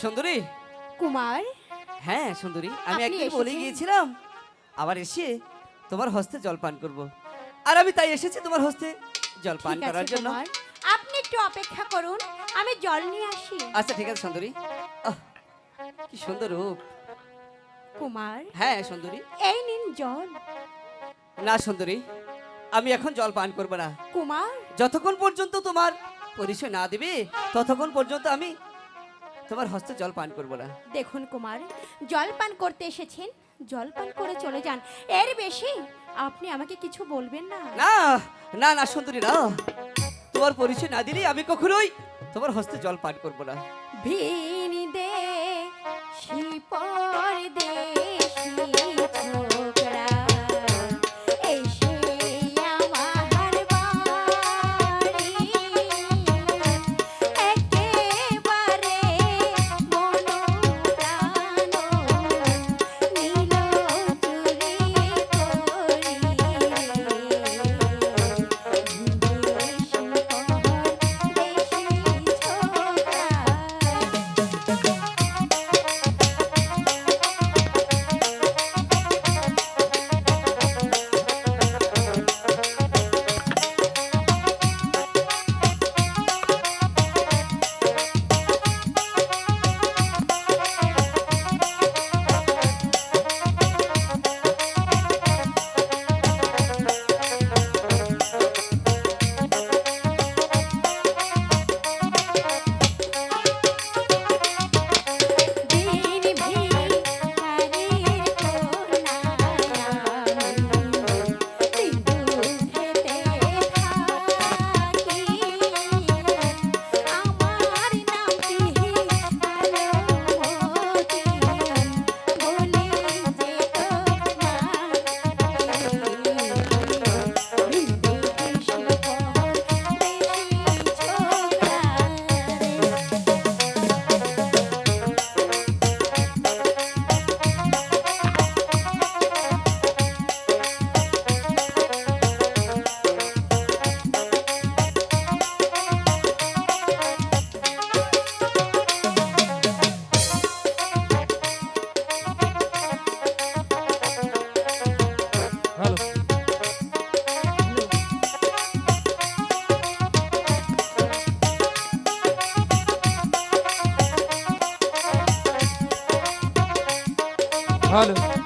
সুন্দরী? কুমার? হ্যাঁ সুন্দরী। আমি আপনি একদিন বলে এসেছেন? গিয়েছিলাম আবার এসে তোমার হস্তে জল পান করব। আর আমি তাই এসেছি তোমার হস্তে জল পান ঠিক করার আছে জন্য। কুমার। আপনি একটু অপেক্ষা করুন আমি জল নিয়ে আসি। আচ্ছা ঠিক আছে সুন্দরী। আহ, কি সুন্দর রূপ। কুমার? হ্যাঁ সুন্দরী। এই নিন জল। না সুন্দরী আমি এখন জল পান করব না। কুমার? যতক্ষণ পর্যন্ত তোমার পরিচয় না দিবে ততক্ষণ পর্যন্ত আমি তোমার হস্তে জল পান করব না। দেখুন কুমার জল পান করতে এসেছেন জল পান করে চলে যান। এর বেশি আপনি আমাকে কিছু বলবেন না? না না না সুন্দরী না। তোমার পরিচয় না দিলে আমি কখনোই তোমার হস্তে জল পান করব না। ভিনি দে শিপর Olha.